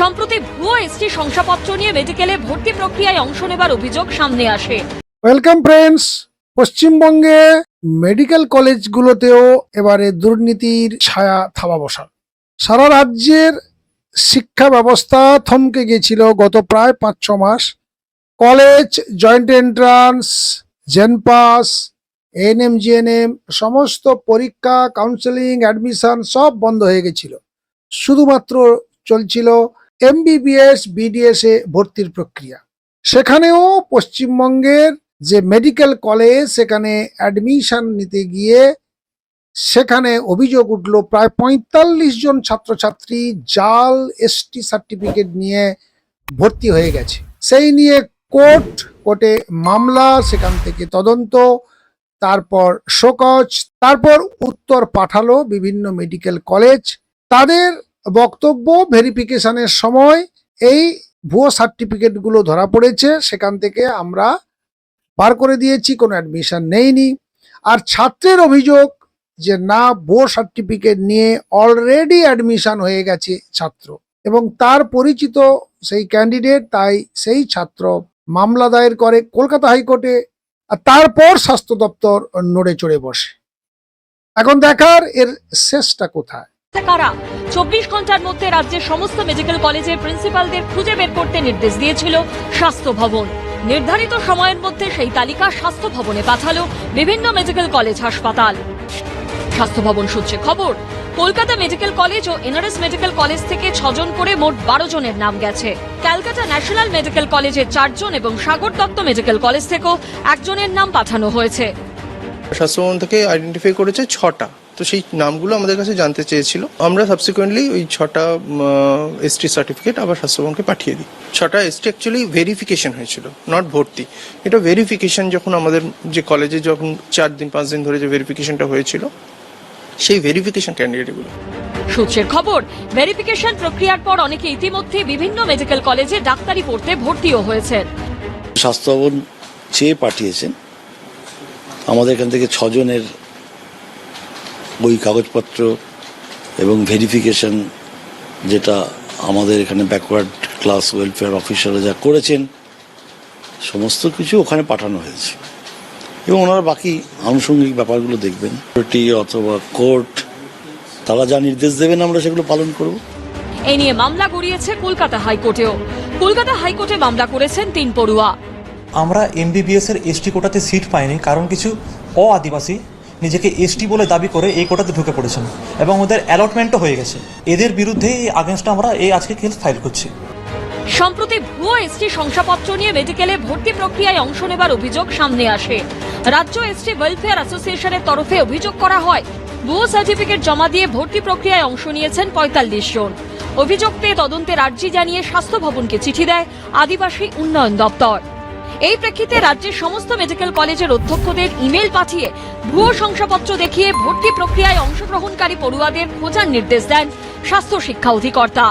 সম্প্রতি ভুয়ো এসটি শংসাপত্র নিয়ে মেডিকেলে ভর্তি প্রক্রিয়ায় অংশ নেবার অভিযোগ সামনে আসে। ওয়েলকাম ফ্রেন্ডস, পশ্চিমবঙ্গে মেডিকেল কলেজগুলোতেও এবারে দুর্নীতির ছায়া থাবা বসান সারা রাজ্যের শিক্ষা ব্যবস্থা থমকে গিয়েছিল গত প্রায় পাঁচ, ছ মাস। College, joint entrance, জেনপাস ANM GNM সমস্ত পরীক্ষা, কাউন্সেলিং, অ্যাডমিশন সব বন্ধ হয়ে গেছিল। শুধুমাত্র চলছিল এমবিবিএস বিডিএস এ ভর্তির প্রক্রিয়া। সেখানেও পশ্চিমবঙ্গের যে মেডিকেল কলেজ সেখানে অ্যাডমিশন নিতে গিয়ে সেখানে অভিযোগ উঠল প্রায় পঁয়তাল্লিশ জন ছাত্রছাত্রী জাল এসটি সার্টিফিকেট নিয়ে ভর্তি হয়ে গেছে। সেই নিয়ে কোর্ট, কোর্টে মামলা, সেখান থেকে তদন্ত, তারপর শোকজ, তারপর উত্তর পাঠালো বিভিন্ন মেডিকেল কলেজ তাদের বক্তব্য ভেরিফিকেশনের সময় এই ভুয়ো সার্টিফিকেটগুলো ধরা পড়েছে। সেখান থেকে আমরা বার করে দিয়েছি, কোনো অ্যাডমিশন নেইনি। আর ছাত্রের অভিযোগ যে না, ভুয়ো সার্টিফিকেট নিয়ে অলরেডি অ্যাডমিশন হয়ে গেছে ছাত্র। এবং তার পরিচিত সেই ক্যান্ডিডেট তাই সেই ছাত্র মামলা দায়ের করে কলকাতা হাইকোর্টে আর তারপর স্বাস্থ্য দপ্তর নড়ে চড়ে বসে। এখন দেখার এর শেষটা কোথায়? চব্বিশ ঘণ্টার মধ্যে রাজ্যের সমস্ত মেডিকেল কলেজের প্রিন্সিপালদের খুঁজে বের করতে নির্দেশ দিয়েছিল স্বাস্থ্য ভবন। নির্ধারিত সময়ের মধ্যে সেই তালিকা স্বাস্থ্য ভবনে পাঠালো বিভিন্ন মেডিকেল কলেজ হাসপাতাল। স্বাস্থ্য ভবন সূত্রে খবর, কলকাতা মেডিকেল কলেজ ও এনআরএস মেডিকেল কলেজ থেকে ছজন করে মোট বারো জনের নাম গেছে। ক্যালকাটা ন্যাশনাল মেডিকেল কলেজের চারজন এবং সাগর দত্ত মেডিকেল কলেজ থেকেও একজনের নাম পাঠানো হয়েছে। স্বাস্থ্যভবন থেকে আইডেন্টিফাই করেছে ছটা। তো সেই নামগুলো আমাদের কাছে জানতে চেয়েছিল। আমরা সাবসিকুয়েন্টলি ওই ছটা এসটি সার্টিফিকেট আবার স্বাস্থ্যভবনকে পাঠিয়ে দিই। ছটা এসটি অ্যাকচুয়ালি ভেরিফিকেশন হয়েছিল নট ভর্তি। এটা ভেরিফিকেশন যখন আমাদের যে কলেজে যখন চার দিন পাঁচ দিন ধরে যে ভেরিফিকেশনটা হয়েছিল সেই ভেরিফিকেশন ক্যান্ডিডেটগুলো সূত্রের খবর ভেরিফিকেশন প্রক্রিয়ার পর অনেকে ইতিমধ্যে বিভিন্ন মেডিকেল কলেজে ডাক্তারি পড়তে ভর্তিও হয়েছেন। স্বাস্থ্য ভবন চেয়ে পাঠিয়েছেন। আমাদের এখান থেকে ছজনের বই কাগজপত্র এবং ভেরিফিকেশন যেটা আমাদের এখানে ব্যাকওয়ার্ড ক্লাস ওয়েলফেয়ার অফিসাররা যা করেছেন সমস্ত কিছু ওখানে পাঠানো হয়েছে। এবং ওনারা বাকি আনুষঙ্গিক ব্যাপারগুলো দেখবেন। অথবা কোর্ট তারা যা নির্দেশ দেবেন আমরা সেগুলো পালন করব। এই নিয়ে মামলা গড়িয়েছে কলকাতা হাইকোর্টেও। কলকাতা হাইকোর্টে মামলা করেছেন তিন পড়ুয়া। আমরা এমবিবিএস এর এসটি কোটাতে সিট পাইনি কারণ কিছু অ আদিবাসী নিজেকে এসটি বলে দাবি করে এই কোটাতে ঢুকে পড়েছেন এবং ওদের অ্যালটমেন্টও হয়ে গেছে। এদের বিরুদ্ধে এই আমরা এই আজকে কেস ফাইল করছি। সম্প্রতি ভুয়ো এসটি শংসাপত্র নিয়ে মেডিকেলে ভর্তি প্রক্রিয়ায় অংশ নেবার অভিযোগ সামনে আসে। রাজ্য এসটি ওয়েলফেয়ার অ্যাসোসিয়েশনের তরফে অভিযোগ করা হয়, ভুয়ো সার্টিফিকেট জমা দিয়ে ভর্তি প্রক্রিয়ায় অংশ নিয়েছেন পঁয়তাল্লিশ জন। অভিযোগ পেয়ে তদন্তের আর্জি জানিয়ে স্বাস্থ্য ভবনকে চিঠি দেয় আদিবাসী উন্নয়ন দপ্তর। এই প্রেক্ষিতে রাজ্যের সমস্ত মেডিকেল কলেজের অধ্যক্ষদের ইমেল পাঠিয়ে ভুয়ো শংসাপত্র দেখিয়ে ভর্তি প্রক্রিয়ায় অংশগ্রহণকারী পড়ুয়াদের খোঁজার নির্দেশ দেন স্বাস্থ্য শিক্ষা অধিকর্তা।